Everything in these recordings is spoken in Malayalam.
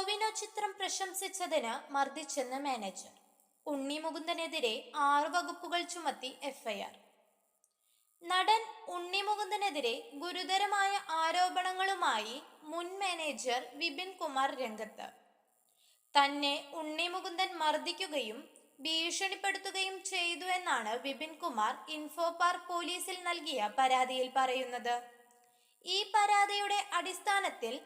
ടോവിനോ ചിത്രം പ്രശംസിച്ചതിന് മർദ്ദിച്ചെന്ന് മാനേജർ. ഉണ്ണി മുകുന്ദനെതിരെ ആറ് വകുപ്പുകൾ ചുമത്തി എഫ്ഐആർ. നടൻ ഉണ്ണി മുകുന്ദനെതിരെ ഗുരുതരമായ ആരോപണങ്ങളുമായി മുൻ മാനേജർ വിപിൻ കുമാർ രംഗത്ത്. തന്നെ ഉണ്ണി മുകുന്ദൻ മർദ്ദിക്കുകയും ഭീഷണിപ്പെടുത്തുകയും ചെയ്തു എന്നാണ് വിപിൻ കുമാർ ഇൻഫോപാർ പോലീസിൽ നൽകിയ പരാതിയിൽ പറയുന്നത്. ഈ പരാതിയുടെ അടിസ്ഥാനത്തിൽ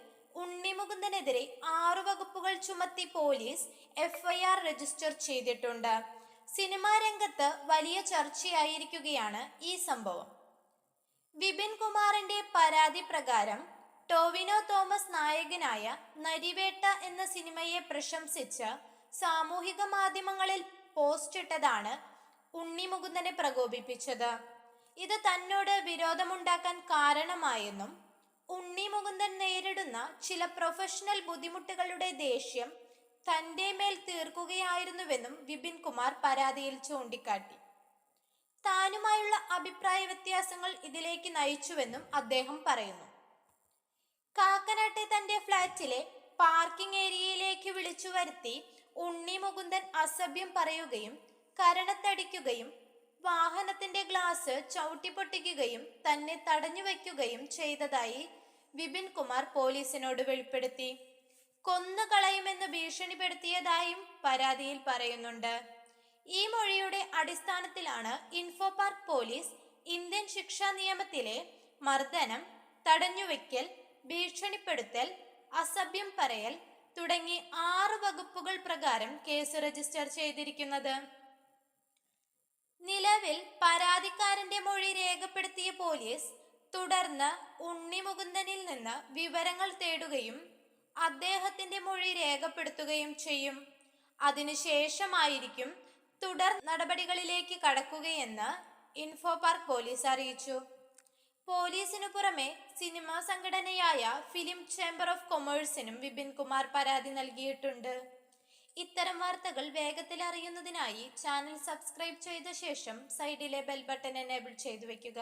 ഉണ്ണിമുകുന്ദനെതിരെ ആറു വകുപ്പുകൾ ചുമത്തി പോലീസ് എഫ്ഐആർ രജിസ്റ്റർ ചെയ്തിട്ടുണ്ട്. സിനിമാ രംഗത്ത് വലിയ ചർച്ചയായിരിക്കുകയാണ് ഈ സംഭവം. വിപിൻ കുമാറിന്റെ പരാതി പ്രകാരം ടോവിനോ തോമസ് നായകനായ നരിവേട്ട എന്ന സിനിമയെ പ്രശംസിച്ച് സാമൂഹിക മാധ്യമങ്ങളിൽ പോസ്റ്റ് ഇട്ടതാണ് ഉണ്ണിമുകുന്ദനെ പ്രകോപിപ്പിച്ചത്. ഇത് തന്നോട് വിരോധമുണ്ടാക്കാൻ കാരണമായെന്നും ഉണ്ണി മുകുന്ദൻ നേരിടുന്ന ചില പ്രൊഫഷണൽ ബുദ്ധിമുട്ടുകളുടെ ദേഷ്യം തന്റെ മേൽ തീർക്കുകയായിരുന്നുവെന്നും വിപിൻ കുമാർ പരാതിയിൽ ചൂണ്ടിക്കാട്ടി. താനുമായുള്ള അഭിപ്രായ വ്യത്യാസങ്ങൾ ഇതിലേക്ക് നയിച്ചുവെന്നും അദ്ദേഹം പറയുന്നു. കാക്കനാട്ടെ തന്റെ ഫ്ളാറ്റിലെ പാർക്കിംഗ് ഏരിയയിലേക്ക് വിളിച്ചു വരുത്തി ഉണ്ണി മുകുന്ദൻ അസഭ്യം പറയുകയും കരണത്തടിക്കുകയും വാഹനത്തിന്റെ ഗ്ലാസ് ചവിട്ടിപ്പൊട്ടിക്കുകയും തന്നെ തടഞ്ഞു വയ്ക്കുകയും ചെയ്തതായി വിപിൻ കുമാർ പോലീസിനോട് വെളിപ്പെടുത്തി. കൊന്നുകളയുമെന്ന് ഭീഷണിപ്പെടുത്തിയതായും പരാതിയിൽ പറയുന്നുണ്ട്. ഈ മൊഴിയുടെ അടിസ്ഥാനത്തിലാണ് ഇൻഫോ പാർക്ക് പോലീസ് ഇന്ത്യൻ ശിക്ഷാ നിയമത്തിലെ മർദ്ദനം തടഞ്ഞുവെക്കൽ ഭീഷണിപ്പെടുത്തൽ അസഭ്യം പറയൽ തുടങ്ങി ആറ് വകുപ്പുകൾ പ്രകാരം കേസ് രജിസ്റ്റർ ചെയ്തിരിക്കുന്നത്. നിലവിൽ പരാതിക്കാരന്റെ മൊഴി രേഖപ്പെടുത്തിയ പോലീസ് തുടർന്ന് ഉണ്ണിമുകുന്ദനിൽ നിന്ന് വിവരങ്ങൾ തേടുകയും അദ്ദേഹത്തിന്റെ മൊഴി രേഖപ്പെടുത്തുകയും ചെയ്യും. അതിനുശേഷമായിരിക്കും തുടർ നടപടികളിലേക്ക് കടക്കുകയെന്ന് ഇൻഫോ പാർക്ക് പോലീസ് അറിയിച്ചു. പോലീസിനു പുറമെ സിനിമാ സംഘടനയായ ഫിലിം ചേംബർ ഓഫ് കൊമേഴ്സിനും വിപിൻ കുമാർ പരാതി നൽകിയിട്ടുണ്ട്. ഇത്തരം വാർത്തകൾ വേഗത്തിൽ അറിയുന്നതിനായി ചാനൽ സബ്സ്ക്രൈബ് ചെയ്ത ശേഷം സൈഡിലെ ബെൽ ബട്ടൺ എനേബിൾ ചെയ്തു വെക്കുക